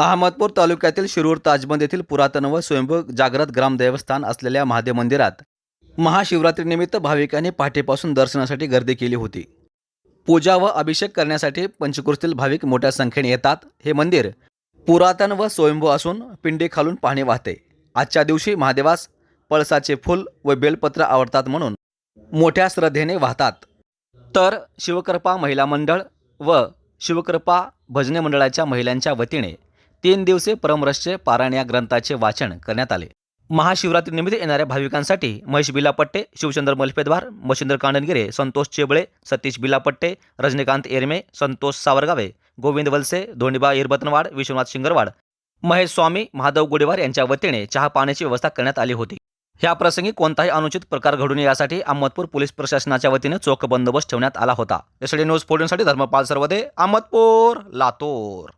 अहमदपूर तालुक्यातील शिरूर ताजबंद येथील पुरातन व स्वयंभू जागृत ग्रामदेवस्थान असलेल्या महादेव मंदिरात महाशिवरात्रीनिमित्त भाविकांनी पहाटेपासून दर्शनासाठी गर्दी केली होती. पूजा व अभिषेक करण्यासाठी पंचकृषीतील भाविक मोठ्या संख्येने येतात. हे मंदिर पुरातन व स्वयंभू असून पिंडी खालून पाणी वाहते. आजच्या दिवशी महादेवास पळसाचे फूल व बेलपत्र आवडतात म्हणून मोठ्या श्रद्धेने वाहतात. तर शिवकृपा महिला मंडळ व शिवकृपा भजने मंडळाच्या महिलांच्या वतीने तीन दिवसीय परमरसचे पारायण या ग्रंथाचे वाचन करण्यात आले. महाशिवरात्रीनिमित्त येणाऱ्या भाविकांसाठी महेश बिलापट्टे शिवचंद्र मलपेद्वार मच्छिंद्र कांडनगिरे संतोष चेबळे सतीश बिलापट्टे रजनीकांत एरमे संतोष सावरगावे गोविंद वलसे धोंडीबा इरबतनवाड विश्वनाथ शिंगरवाड महेश स्वामी महादेव गुडेवार यांच्या वतीने चहा पाण्याची व्यवस्था करण्यात आली होती. ह्या प्रसंगी कोणताही अनुचित प्रकार घडू नये यासाठी अहमदपूर पोलीस प्रशासनाच्या वतीने चोख बंदोबस्त ठेवण्यात आला होता. एसडी न्यूज फोर्टीनसाठी धर्मपाल सर्वदे अहमदपूर लातूर.